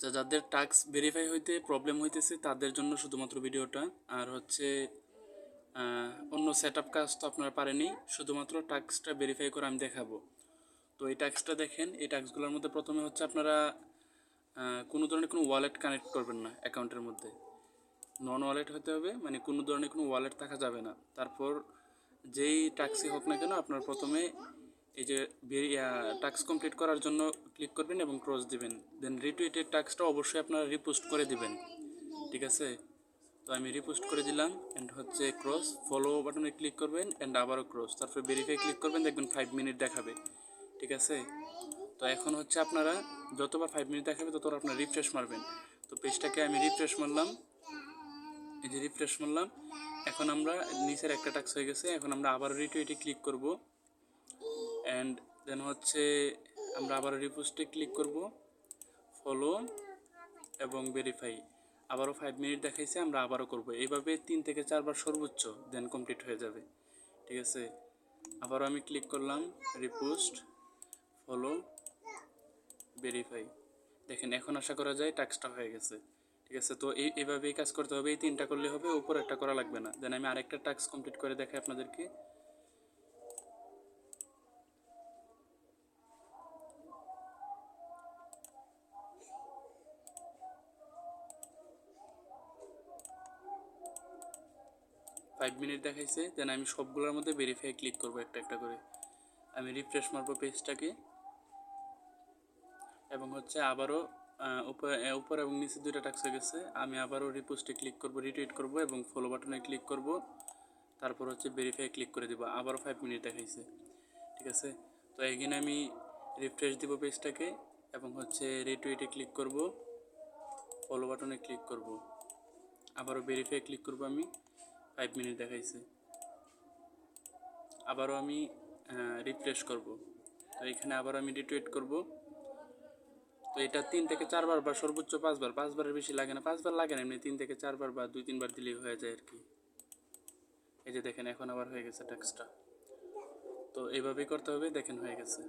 যা যাদের task verify হইতে প্রবলেম হইতেছে, তাদের জন্য শুধুমাত্র ভিডিওটা আর হচ্ছে অন্য সেট আপ কাজ তো আপনারা পারেনি শুধুমাত্র টাস্কটা ভেরিফাই করে আমি দেখাবো। তো এই টাস্কটা দেখেন, এই টাস্কগুলোর মধ্যে প্রথমে হচ্ছে আপনারা কোনো ধরনের কোনো ওয়ালেট কানেক্ট করবেন না অ্যাকাউন্টের মধ্যে। নন ওয়ালেট হতে হবে মানে কোনো ধরনের কোনো ওয়ালেট থাকা যাবে না। তারপর যেই ট্যাক্সি হোক না কেন, আপনার প্রথমে এই যে টাস্ক কমপ্লিট করার জন্য ক্লিক করবেন এবং ক্রস দিবেন। দেন রিটুইটেড টাস্কটা অবশ্যই আপনারা রিপোস্ট করে দিবেন। ঠিক আছে? তো আমি রিপোস্ট করে দিলাম অ্যান্ড হচ্ছে ক্রস ফলো বাটনে ক্লিক করবেন অ্যান্ড আবারও ক্রস তারপরে ভেরিফাই ক্লিক করবেন, দেখবেন ফাইভ মিনিট দেখাবে। ঠিক আছে? তো এখন হচ্ছে আপনারা যতবার ফাইভ মিনিট দেখাবে, ততবার আপনারা রিফ্রেশ মারবেন। তো পেজটাকে আমি রিফ্রেশ মারলাম। এই যে রিফ্রেশ মারলাম। এখন আমরা নিচের একটা টাক্স হয়ে গেছে। এখন আমরা আবার রিটুইটে ক্লিক করব। অ্যান্ড দেন হচ্ছে আমরা আবার রিপোস্টে ক্লিক করব। ফলো এবং ভেরিফাই আবারও ফাইভ মিনিট দেখাইছে, আমরা আবারও করব। এইভাবে তিন থেকে চারবার সর্বোচ্চ দেন কমপ্লিট হয়ে যাবে। ঠিক আছে? আবারও আমি ক্লিক করলাম রিপোস্ট ফলো ভেরিফাই দেখেন, এখন আশা করা যায় টাস্কটা হয়ে গেছে। ঠিক আছে? তো এই, এইভাবেই কাজ করতে হবে। এই তিনটা করলে হবে, উপর একটা করা লাগবে না। দেন আমি আরেকটা টাস্ক কমপ্লিট করে দেখাই আপনাদেরকে। ফাইভ মিনিট দেখাইছে দেন আমি সবগুলোর মধ্যে ভেরিফাই ক্লিক করব একটা একটা করে। আমি রিফ্রেশ মারবো পেজটাকে এবং হচ্ছে আবারও উপরে এবং নিচে দুইটা টাক্স হয়ে গেছে। আমি আবারও রিপোস্টে ক্লিক করব রিটুইট করব এবং ফলো বাটনে ক্লিক করব। তারপর হচ্ছে ভেরিফাই ক্লিক করে দিব। আবারও ফাইভ মিনিট দেখাইছে। ঠিক আছে? তো এখানে আমি রিফ্রেশ দিব পেজটাকে এবং হচ্ছে রিটুইটে ক্লিক করব ফলো বাটনে ক্লিক করব। আবারও ভেরিফাই ক্লিক করব আমি। ফাইভ মিনিট দেখাইছে। আবারও আমি রিফ্রেশ করব। তো এখানে আবার আমি রিটুইট করব। তো এটা তিন থেকে চারবার বা সর্বোচ্চ পাঁচবার, পাঁচবারের বেশি লাগে না। পাঁচবার লাগে না, এমনি তিন থেকে চারবার বা দুই, তিনবার দিলেই হয়ে যায় আর কি এই যে দেখেন, এখন আবার হয়ে গেছে ট্যাক্সটা তো এইভাবেই করতে হবে, দেখেন হয়ে গেছে।